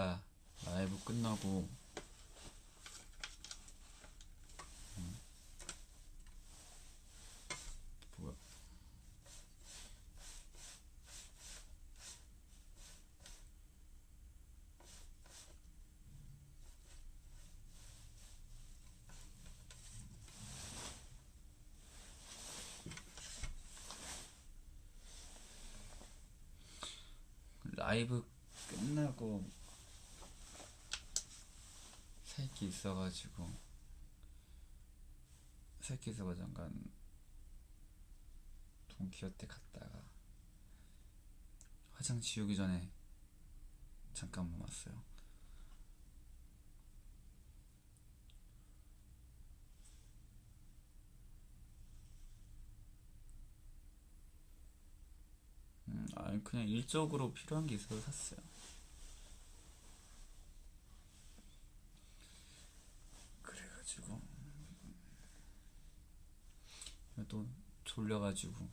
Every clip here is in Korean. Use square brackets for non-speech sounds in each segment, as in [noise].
아까 라이브 끝나고 음. 라이브 끝나고 새끼 있어가지고 새끼 있어가 잠깐 돈키호테 갔다가 화장 지우기 전에 잠깐만 왔어요. 음, 아니 그냥 일적으로 필요한 게 있어서 샀어요. 그래가 지고 또 졸려가지고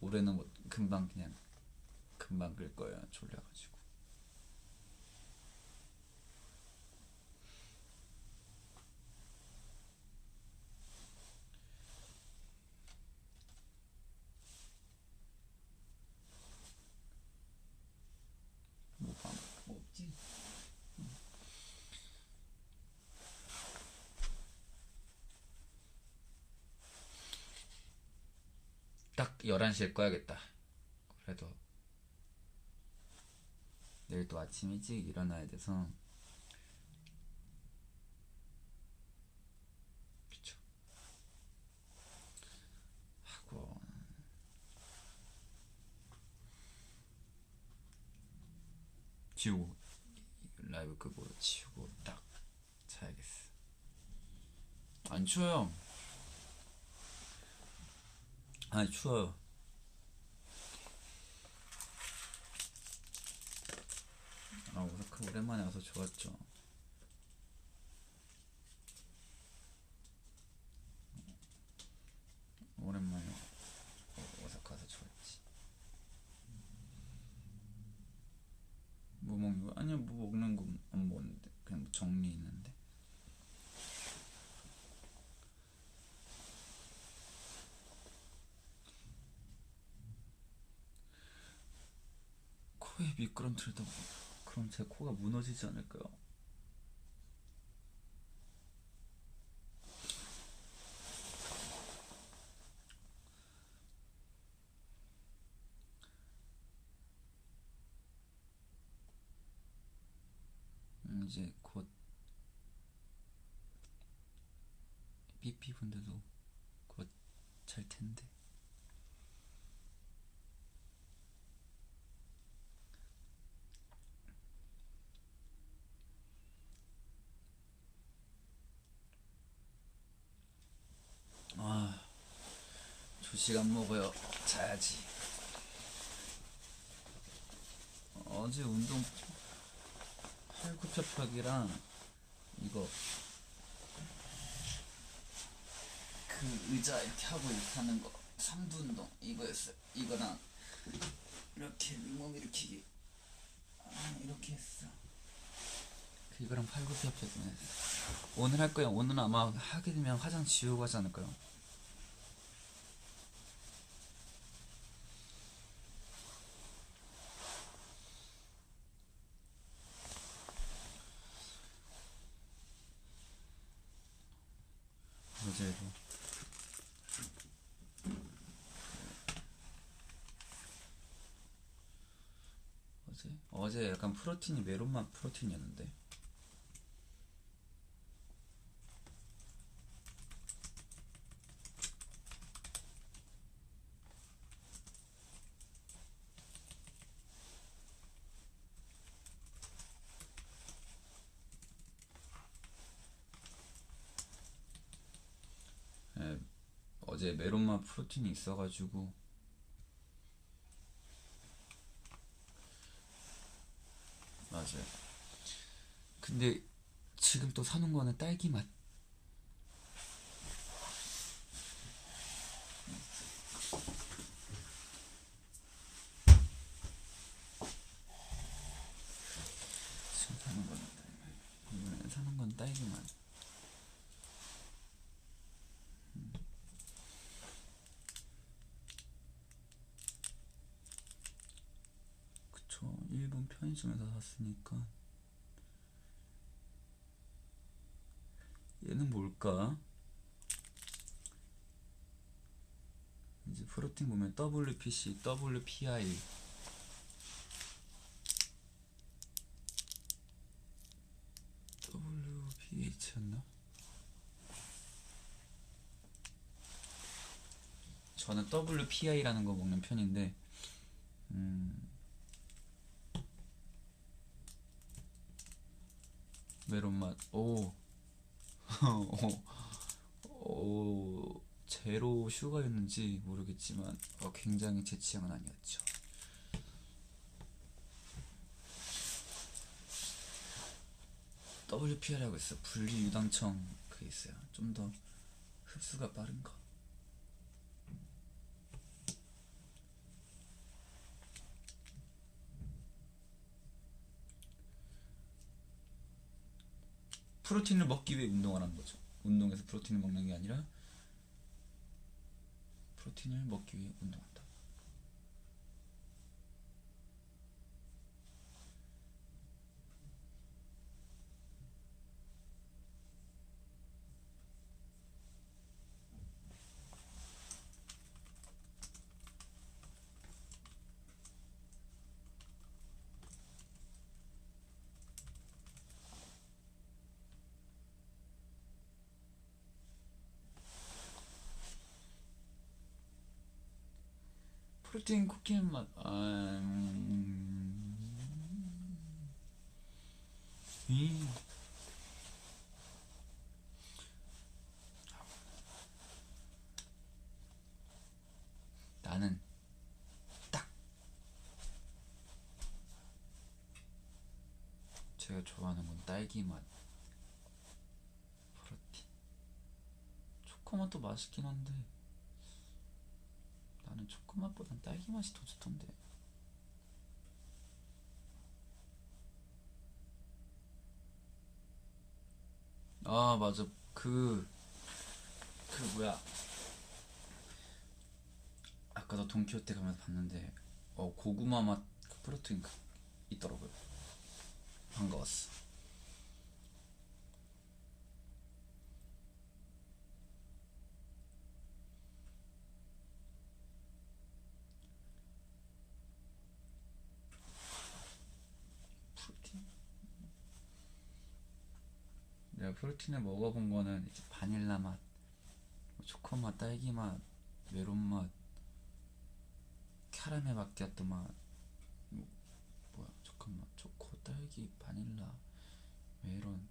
올해는 뭐 금방 그냥 금방 끌 거예요. 졸려가지고. 11시에 꺼야겠다. 그래도 내일 또 아침 일찍 일어나야 돼서 그쵸. 하고 지우고 라이브 끄고 지우고 딱 자야겠어. 안 추워요. 아니 추워요. 아 오사카 오랜만에 와서 좋았죠. 오랜만에 오- 오사카 와서 좋았지. 뭐 먹는 거? 아니야 뭐 먹는 거 안 먹는데 그냥 뭐 정리 있는데. 코에 미끄럼틀다 그럼 제 코가 무너지지 않을까요? 음, 이제 곧 삐삐 분들도 곧 잘 텐데. 아, 안 먹어요. 자야지. 어제 운동 팔굽혀펴기랑 이거 그 의자 이렇게 하고 이렇게 하는 거 삼두 운동 이거였어요. 이거랑 이렇게 윗몸 일으키기 아, 이렇게 했어. 그 이거랑 팔굽혀펴기는 했어. 오늘 할 거예요. 오늘 아마 하게 되면 화장 지우고 하지 않을까요? 어제도 어제 어제 약간 프로틴이 메론맛 프로틴이었는데. 예, 어제 메론맛 프로틴이 있어가지고 맞아요. 근데 지금 또 사놓은 거는 딸기 맛. 편의점에서 샀으니까 얘는 뭘까? 이제 프로틴 보면 WPC, WPI WPH였나? 저는 WPI라는 거 먹는 편인데 음, 메론 맛. 오. 오. 오. 제로 슈가였는지 모르겠지만 어, 굉장히 제 취향은 아니었죠. WPR이라고 있어. 분리 유당청 그 있어요. 좀 더 흡수가 빠른 거. 프로틴을 먹기 위해 운동을 하는 거죠. 운동에서 프로틴을 먹는 게 아니라 프로틴을 먹기 위해 운동한다. 프로틴 쿠키 맛. 아, 음... 이. 나는 딱 제가 좋아하는 건 딸기 맛. 프로틴. 초코맛도 맛있긴 한데. 나는 초코맛보단 딸기 맛이 더 좋던데. 아 맞아. 그그 뭐야. 아까 도 돈키호테 가면서 봤는데 어 고구마 맛 그 프로틴 그 있더라고요. 반가웠어 프로틴 내가 프로틴을 먹어본 거는 이제 바닐라 맛, 뭐 초코 맛, 딸기 맛, 메론 맛, 캐러멜 마키아토 맛, 뭐, 뭐야 잠깐만 초코, 딸기, 바닐라, 메론,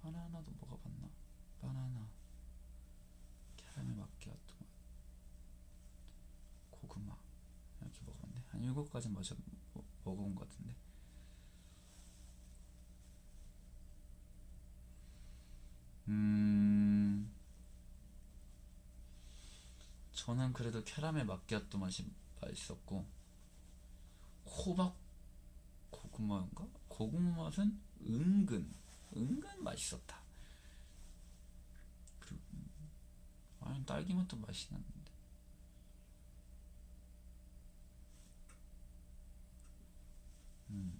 바나나도 먹어봤나? 바나나, 캐러멜 마키아토 맛, 고구마 이렇게 먹었네. 한 일곱 가지 마셔 먹- 먹어본 것 같은데. 음, 저는 그래도 캐러멜 마끼아또 맛이 맛있었고, 호박 고구마인가? 고구마 맛은 은근, 은근 맛있었다. 그리고, 아니, 딸기 맛도 맛이 났는데. 음,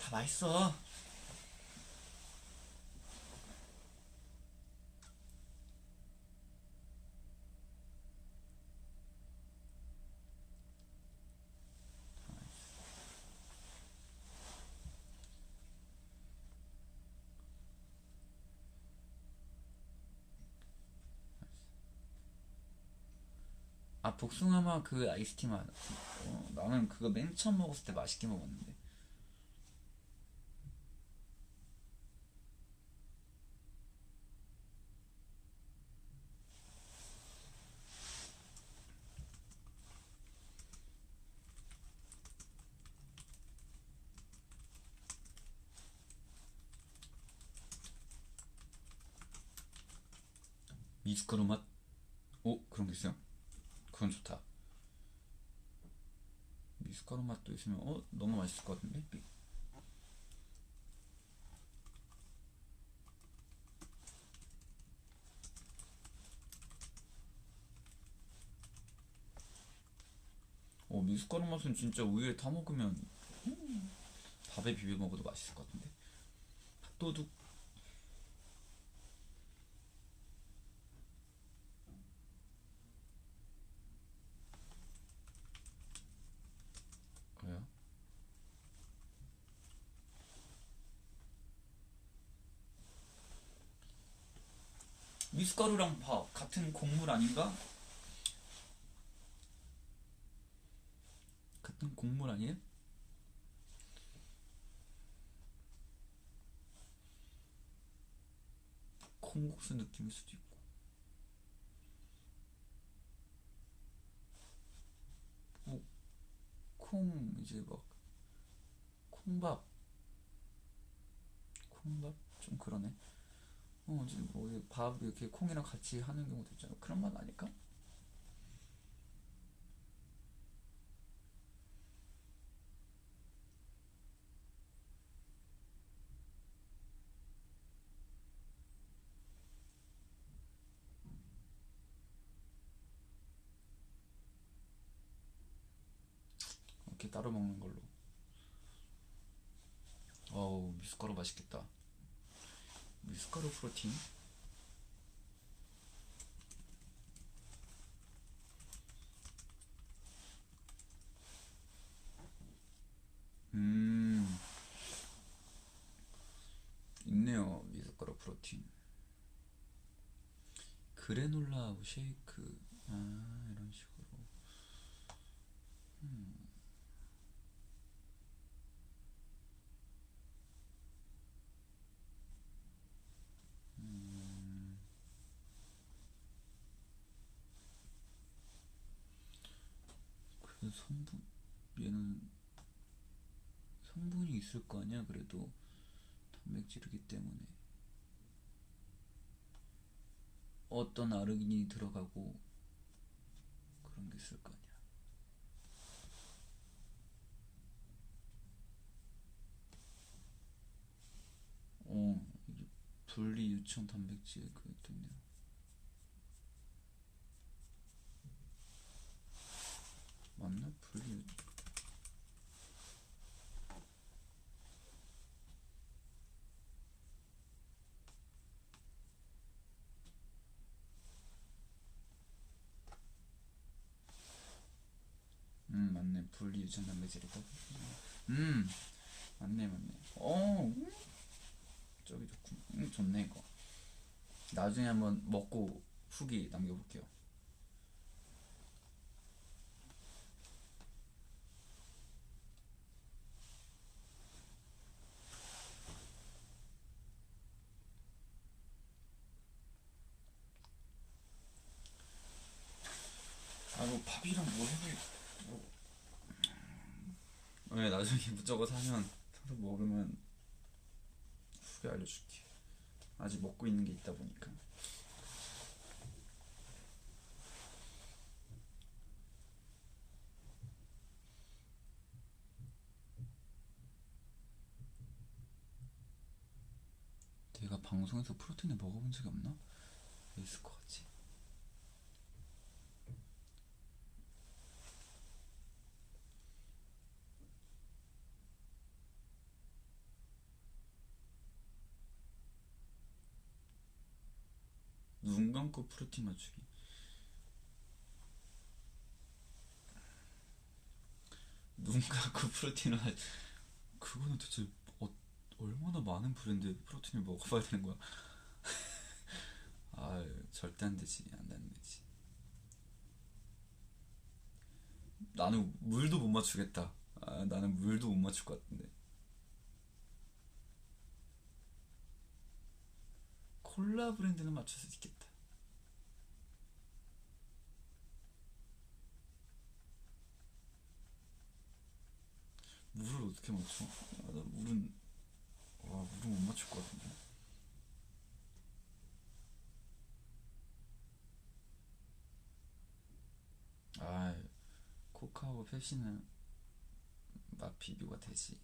다 맛있어. 복숭아 맛 그 아이스티 맛. 어, 나는 그거 맨 처음 먹었을 때 맛있게 먹었는데. 미숫가루 맛? 오, 그런 게 있어요? 그건 좋다. 미숫가루 맛도 있으면 어? 너무 맛있을 것 같은데? 미- 어 미숫가루 맛은 진짜 우유에 타 먹으면 음, 밥에 비벼 먹어도 맛있을 것 같은데? 핫도둑 왜요? 미숫가루랑 밥 같은 곡물 아닌가? 같은 곡물 아니에요? 콩국수 느낌일 수도 있고 뭐, 콩 이제 막 콩밥 콩밥 좀 그러네 어 이제 뭐밥 이렇게 콩이랑 같이 하는 경우도 있잖아. 그런 맛 아닐까? 이렇게 따로 먹는 걸로. 어우 미숫가루 맛있겠다 미숫가루 프로틴. 음 있네요 미숫가루 프로틴. 그래놀라 쉐이크. 아 이런 식으로 그 성분 얘는 성분이 있을 거 아니야 그래도. 단백질이기 때문에. 어떤 아르기닌이 들어가고 그런 게 있을 거 아니야. 어 분리 유청 단백질 있네 맞나? 유... 음 맞네. 분리 유청 단백질이다. 음 맞네 맞네. 어 음, 저기 좋군 음 좋네 이거. 나중에 한번 먹고 후기 남겨볼게요 아뭐 밥이랑 뭐 왜 나중에 [laughs] 무조건 사면 사서 먹으면 후기 알려줄게 아직 먹고 있는 게 있다 보니까 내가 방송에서 프로틴을 먹어본 적이 없나? 왜 있을 것 같지? 눈 감고 프로틴 맞추기. 눈 감고 [laughs] 프로틴을 하... 그거는 대체 어, 얼마나 많은 브랜드의 프로틴을 먹어봐야 되는 거야? [laughs] 아 절대 안 되지 안 되지. 나는 물도 못 맞추겠다. 아, 나는 물도 못 맞출 것 같은데. 콜라 브랜드는 맞출 수 있겠다 물을 어떻게 맞춰? 아, 나 물은 와 물은 못 맞출 것 같은데 아 코카하고 펩시는 막 비교가 되지.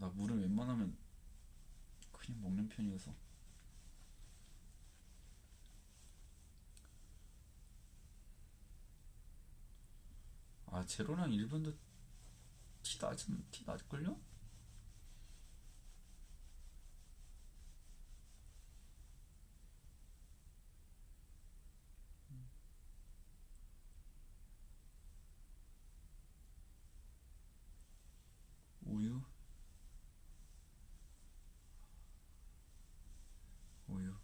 나 물을 웬만하면 그냥 먹는 편이어서. 아 제로랑 1번도 티 나지 티 우유?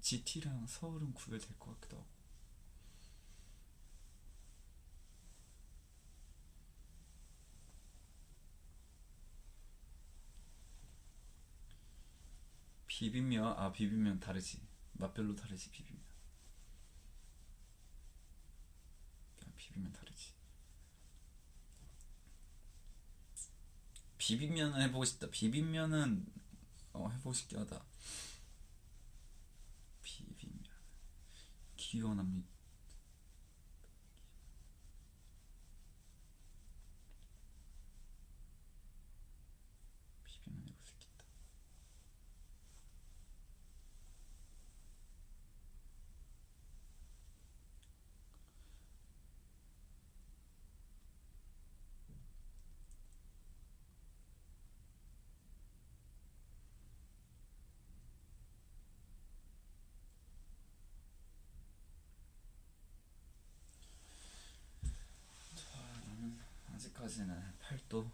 GT랑 서울은 구별될 것 같기도 하고 비빔면 아 비빔면 다르지. 맛별로 다르지 비빔면. 아, 비빔면 다르지. 비빔면은 해보고 싶다. 비빔면은 어 해보고 싶긴 하다. 비빔면. 기원합니다 비빔면 해볼 수 있겠다 저는 아직까지는 8도?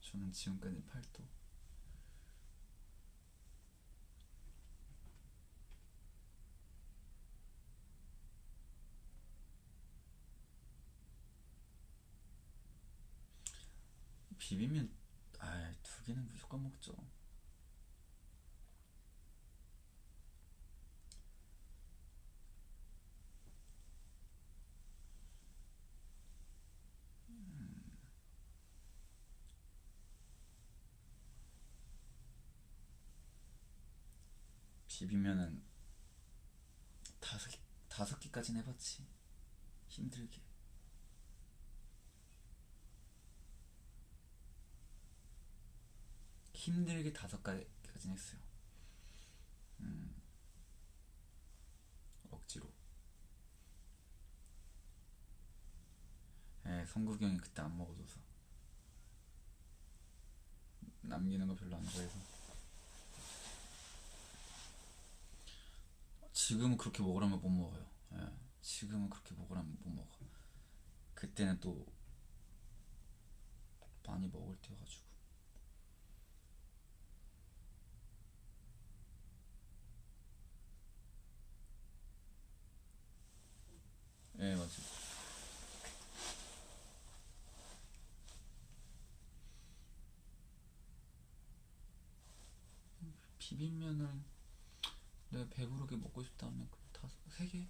저는 지금까지 8도. 비빔면 아두 개는 무조건 먹죠 비빔면은 다섯 개 다섯 개까지는 해봤지. 힘들게. 힘들게 다섯 개까지는 했어요. 음, 억지로. 예, 성국이 형이 그때 안 먹어줘서. 남기는 거 별로 안 좋아해서 지금은 그렇게 먹으라면 못 먹어요. 예, 지금은 그렇게 먹으라면 못 먹어. 그때는 또 많이 먹을 때여가지고. 예, 맞아요. 비빔면을 내가 배부르게 먹고 싶다 하면 그 다섯, 세 개?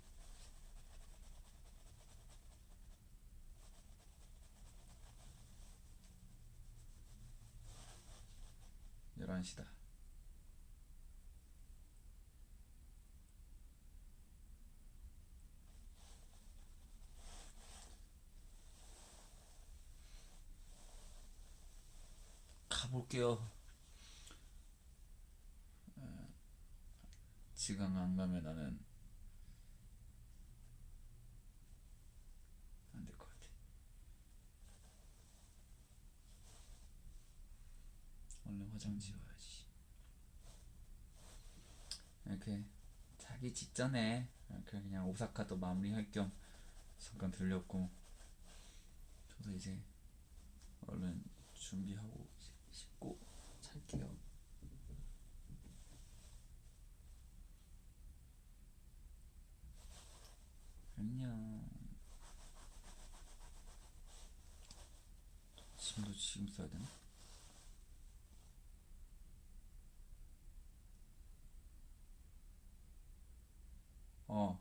열한 시다. 가볼게요. 지금 안 가면 나는 안 될 것 같아. 얼른 화장 지워야지. 이렇게 자기 직전에 이렇게 그냥 오사카도 마무리할 겸 잠깐 들렸고 저도 이제 얼른 준비하고 씻고 잘게요. 안녕. 짐도 지금 써야 되나? 어.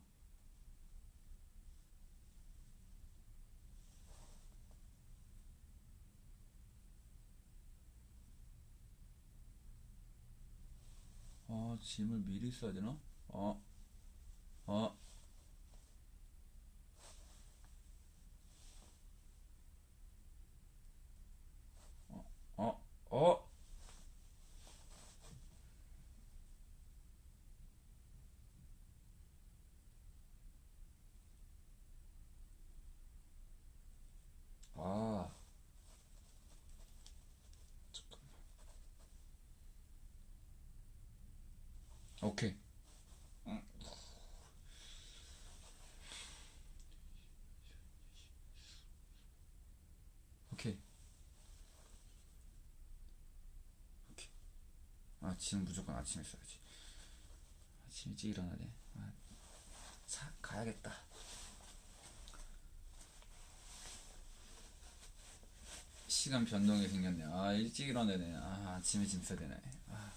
아, 짐을 미리 써야 되나? 어, 어. 어, 어, 어. 아. 잠깐만. 오케이. 응. 오케이. 오케이. 아, 지금 무조건 아침에 써야지. 아침 일찍 일어나야 돼. 아, 사, 가야겠다. 시간 변동이 생겼네. 아, 일찍 일어나야 되네. 아, 아침에 짐 써야 되네. 아.